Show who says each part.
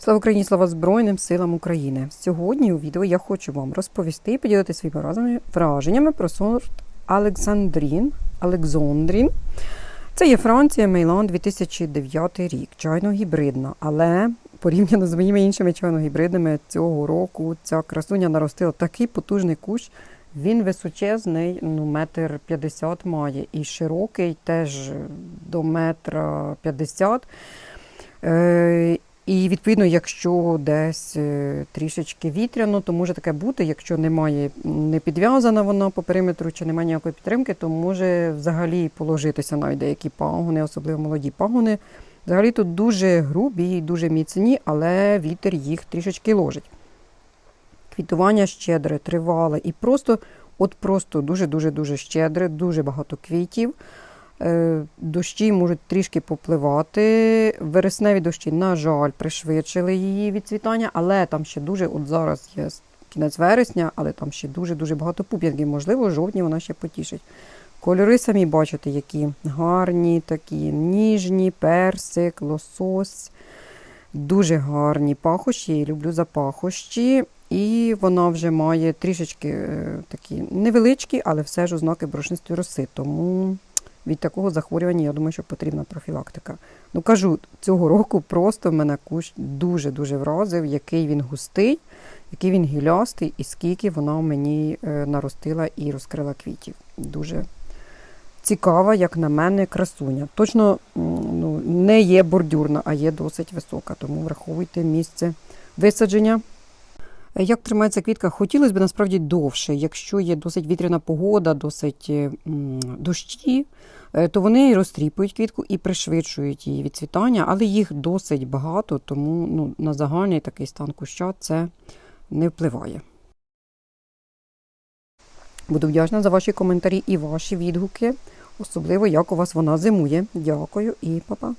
Speaker 1: Слава Україні, слава Збройним силам України. Сьогодні у відео я хочу вам розповісти і поділитися своїми враженнями- про сорт Олександрін. Олександрін. Це є Франція, Мейлан 2009 рік. Чайно гібридна, але порівняно з моїми іншими чайно-гібридними цього року ця красуня наростила такий потужний кущ. Він височезний, ну, метр п'ятдесят має, і широкий теж до метра п'ятдесят. Е, і відповідно, якщо десь е, трішечки вітряно, то може таке бути. Якщо немає не підв'язана вона по периметру чи немає ніякої підтримки, то може взагалі положитися навіть деякі пагони, особливо молоді пагони. Взагалі тут дуже грубі і дуже міцні, але вітер їх трішечки ложить. Квітування щедре, тривале і просто, от просто дуже-дуже дуже щедре, дуже багато квітів. Е, Дощі можуть трішки попливати. Вересневі дощі, на жаль, пришвидшили її відцвітання, але там ще дуже, от зараз є кінець вересня, але там ще дуже-дуже багато пуп'янків. Можливо, жовтні вона ще потішить. Кольори самі бачите, які гарні, такі ніжні, персик, лосось. Дуже гарні пахощі. Я люблю за пахощі. І вона вже має трішечки е, такі невеличкі, але все ж ознаки борошнистої роси. Тому від такого захворювання, я думаю, що потрібна профілактика. Ну кажу, цього року просто мене кущ дуже-дуже вразив, який він густий, який він гілястий, і скільки вона мені е, наростила і розкрила квітів. Дуже цікава, як на мене, красуня. Точно ну, не є бордюрна, а є досить висока, тому враховуйте місце висадження. Е, Як тримається квітка? Хотілося б насправді довше. Якщо є досить вітряна погода, досить е, дощі, е, то вони розтріпують квітку і пришвидшують її відцвітання, але їх досить багато, тому ну, на загальний такий стан куща це не впливає. Буду вдячна за ваші коментарі і ваші відгуки, особливо як у вас вона зимує. Дякую і па-па.